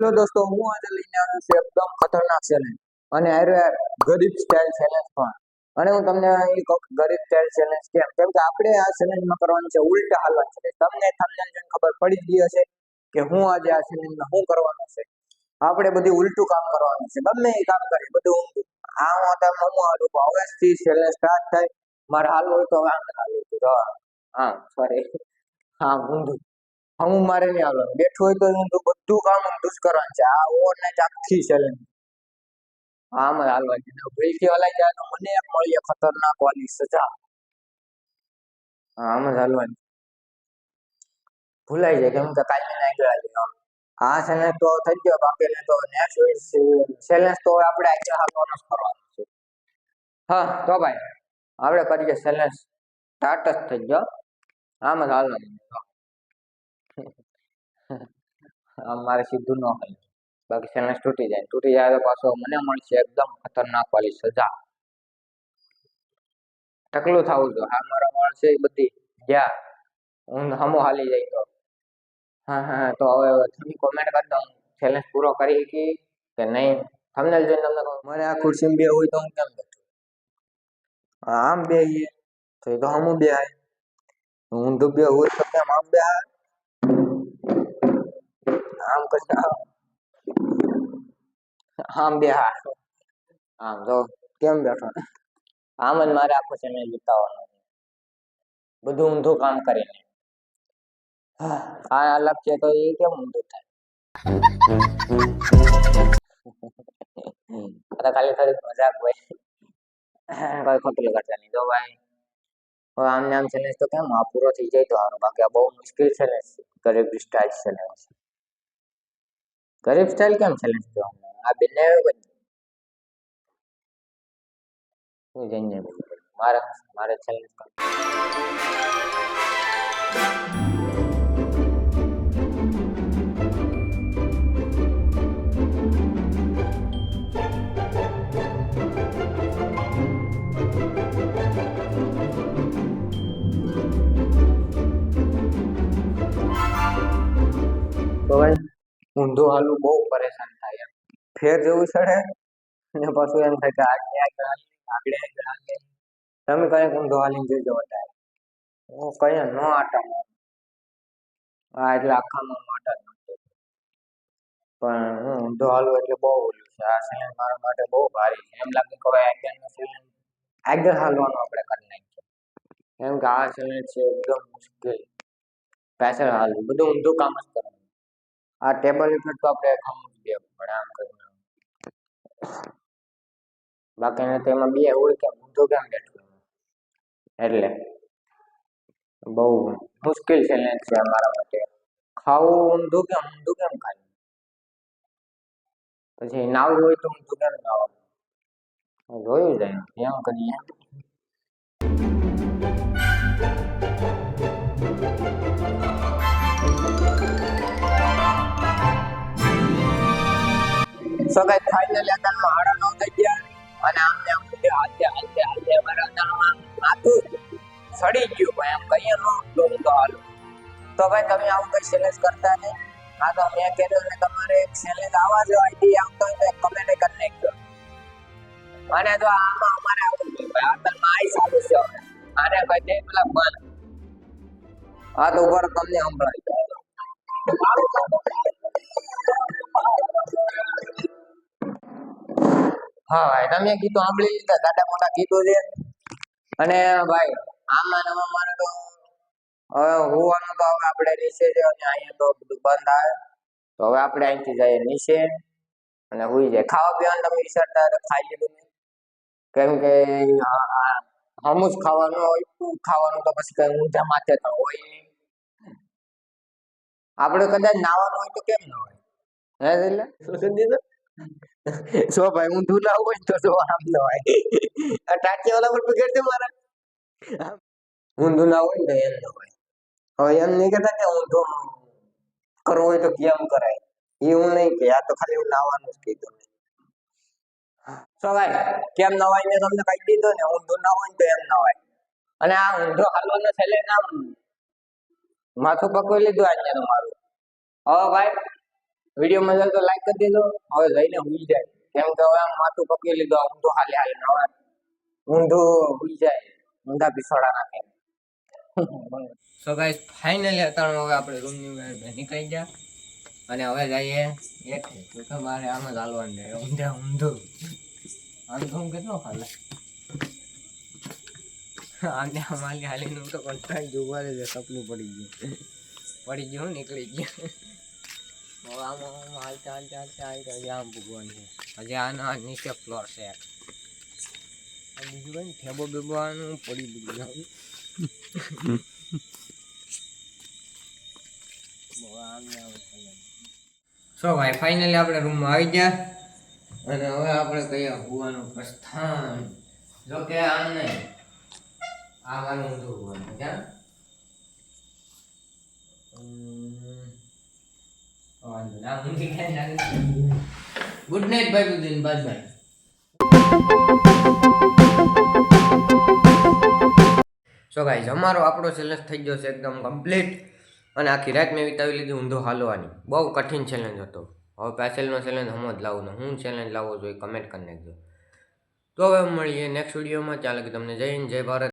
Hello દોસ્તો, હું આજે લઈને આવ્યો છું એકદમ ખતરનાક ચેલેન્જ અને ગરીબ સ્ટાઇલ ચેલેન્જ પણ. અને હું તમને એ કહું ગરીબ સ્ટાઇલ ચેલેન્જ કેમ? કેમ કે આપણે આ ચેલેન્જમાં કરવાનું છે ઉલટા હાલવાનું છે. તમને તમને ખબર પડી ગઈ હશે કે હું આજે આ ચેલેન્જમાં શું કરવાનું છે. આપણે બધું ઉલટું કામ કરવાનું છે. ગમે એ કામ કરીએ, બધું ઊંધું. આ હું તમને હું હાલું હવેથી ચેલેન્જ સ્ટાર્ટ થાય. મારે હાલવું હોય તો આમ હાલું હા સોરી હા, ઊંધું. હું મારે નહીં હાલવાનું. બેઠું હોય તો ઊંધું બધું કામ ઊંધું જ કરવાનું છે. આ ઓવરનાઇટ આખી ચેલેન્જ આમ હાલવા છે ને ભૂલથી હલાઈ જાય મને મળીએ. ખતરનાક વાલી સજા. આમ જ હાલવાનું ભૂલાઈ જાય કેમ કે કાલની નાઈ ગયા છે ને તો થઈ ગયો બાકી તો નેક્સ્ટ ચેલેન્જ તો આપણે આગળ હાલવાનું કરવાનું છે. હા, તો ભાઈ, આપણે કરીએ ચેલેન્જ સ્ટાર્ટ જ થઈ ગયો. આમ જ હાલવાનું મારે સીધું ન હોય. બાકી ચેલેન્જ તૂટી જાય. તૂટી જાય તો પાછો મને મળશે એકદમ ખતરનાક વાળી સજા. ટકલું થવું જોઈએ. હા, મારા મળશે એ બધી ગયા. હું હમો હાલી જાય તો. હા હા તો હવે તમે કોમેન્ટ કરી દો ચેલેન્જ પૂરો કરી કે કે નહીં? તમને જોઈને તમને કહું. મારે આ ખુરશીમાં બે હોય તો હું કેમ બેઠું? આમ બે તો એ તો હમું બે હાય ઊંધું બે હોય તો કેમ? આમ બે હાય આમ કરશે આમ આમ બે હા આમ તો કેમ બેઠો આમ જ મારે આખો ચેનલ વિતાવવાનો છે બધું ઊંધું કામ કરીને હા, આ અલગ છે તો એ કેમ ઊંધું થાય આ તો ખાલી થોડીક મજાક હોય કોઈ ખોટું કરતા નહીં તો ભાઈ હવે આમને આમ ચેલેન્જ તો કેમ આ પૂરો થઈ જાય તો સારું બાકી આ બહુ મુશ્કેલ ચેલેન્જ છે ગરીબ સ્ટાઇલ ચેલેન્જ ગરીબ સ્ટાઇલ કેમ ચેલેન્જ કહેવામાં આ બંને હું જઈને મારે મારે ચેલેન્જ તો ભાઈ ઊંધું હાલવું બહુ પરેશાન થાય એમ. ફેર જેવું ચડે ને પાછું એમ થાય કે આગળ આગળ આગળ આગળ હાલી તમે કઈ ઊંધો હાલીને જોઈ જવા થાય હું કઈ ન આટા હા, એટલે આખામાં માટા. પણ હું ઊંધો હાલવું એટલે બહુ ઓલું છે. આ ચેલેન્જ મારા માટે બહુ ભારી છે. એમ લાગે કે હવે આગળનો ચેલેન્જ આગળ હાલવાનું આપણે કરી નાખીએ કેમ કે આ સિલેન્ડ છે, એકદમ મુશ્કેલ. પાછળ હાલવું. બધું ઊંધું કામ જ કરવાનું. આ ટેબલ ઉપર તો આપણે ખમું જ બે પણ આમ કરીને બાકી તો એમાં બે હોય કે ઊંધું કેમ બેઠો એટલે બહુ મુશ્કેલ ચેલેન્જ છે અમારા માટે. ખાવું ઊંધું કેમ? ઊંધું કેમ ખાય પછી નાવું હોય તો ઊંધું કેમ નાવું જોયું જાય એમ કરીએ સો ગાઈસ ફાઇનલી અત્યારમાં હાડા નો થઈ ગયા અને આમને આમ બધે હાલતે હાલતે હાલતે મારા અત્યારમાં માથું સડી ગયું ભાઈ. એમ કહીએ નો તો તો હાલું તો ભાઈ તમે આવું કઈ ચેલેન્જ કરતા નહીં. હા, તો મેં કહેલું ને તમારે એક ચેલેન્જ આવા જો આઈડી આવતો હોય તો કમેન્ટ કરી નાખજો. અને જો આમાં અમારે આવું ભાઈ અત્યારમાં આઈ સારું છે હવે. ભાઈ દે પેલા બંધ હા, તો ઉપર તમને સંભળાઈ હા તમે કીધું સાંભળી લીધા, દાદા મોટા કીધું છે. અને ભાઈ, આમાં ને મારે તો, હવે હોવાનું આપણે નીચે છે અને અહીંયા તો બધું બંધ આવે. તો હવે આપણે અહીંથી જઈએ નીચે અને હોઈ જાય. ખાવા પીવાનું તમે વિચારતા ખાઈ લીધું કેમ કે હમું જ ખાવાનું હોય ખાવાનું તો પછી કઈ ઊંચા માથે તો હોય નહીં. આપણે કદાચ નાવાનું હોય તો કેમ ના હોય? હે, એટલે? શું સમજી સો ભાઈ ઊંધું ના હોય તો તો આમ ન હોય. આ ટાટિયા વાળા પર પકડશે મારા ઊંધું ના હોય ને એમ ન હોય. હવે એમ નહીં કહેતા કે ઊંધો કરવો હોય તો કેમ કરાય? એ હું નહીં કે આ તો ખાલી હું નાવાનું જ કીધું સો ભાઈ, કેમ નવાય મેં તમને કહી દીધું ને ઊંધું ના હોય તો એમ નવાય અને આ ઊંધો હાલવાનો છેલ્લે આમ માથું પકવી લીધું આજે મારું. હવે ભાઈ વીડિયો મજા તો લાઈક કરી દેજો હવે લઈને ભૂલી જાય. કેમ કે હવે માથું પકડી લીધો ઊંધો હાલે હાલે નવા ઊંધું હુઈ જાય. ઊંધા પિસોડા નાખે સો ગાઈસ ફાઇનલી અત્યારે હવે આપણે રૂમની બહાર નીકળી ગયા. અને હવે જઈએ એક તો મારે આમ જ હાલવાનું છે. ઊંધા ઊંધું. આમ કેટલો હાલે? આને હાલીને હું તો કંટાળી જોવા છે, સપનું પડી ગયું. પડી ગયું નીકળી ગયું. આમ હાલતા હાલતા હાલતા હાલતા હજી આમ ભૂગવાનું છે. હજી આના નીચે ફ્લોર છે. બીજું કઈ ઠેબો બેબો આનું પડી જાય. સો ભાઈ ફાઇનલી આપણે રૂમમાં આવી ગયા. અને હવે આપણે કહીએ હોવાનું પ્રસ્થાન. જો કે આમ આવવાનું આવાનું ઊંધું હોવાનું ક્યાં વાંધો ના ઊંધી ક્યાં લાગે ગુડ નાઇટ ભાઈ બુદ્ધિન, બાય બાય. સો ગાઈઝ અમારો આપણો ચેલેન્જ થઈ ગયો છે એકદમ કમ્પ્લીટ અને આખી રાત મેં વિતાવી લીધી ઊંધો હાલવાની. બહુ કઠિન ચેલેન્જ હતો. હવે પેસેલનો ચેલેન્જ હમ જ લાવું હું ચેલેન્જ લાવવો જોઈએ કમેન્ટ કરી નાખજો. તો હવે મળીએ નેક્સ્ટ વિડીયોમાં ચાલે કે તમને જય હિન્દ, જય ભારત.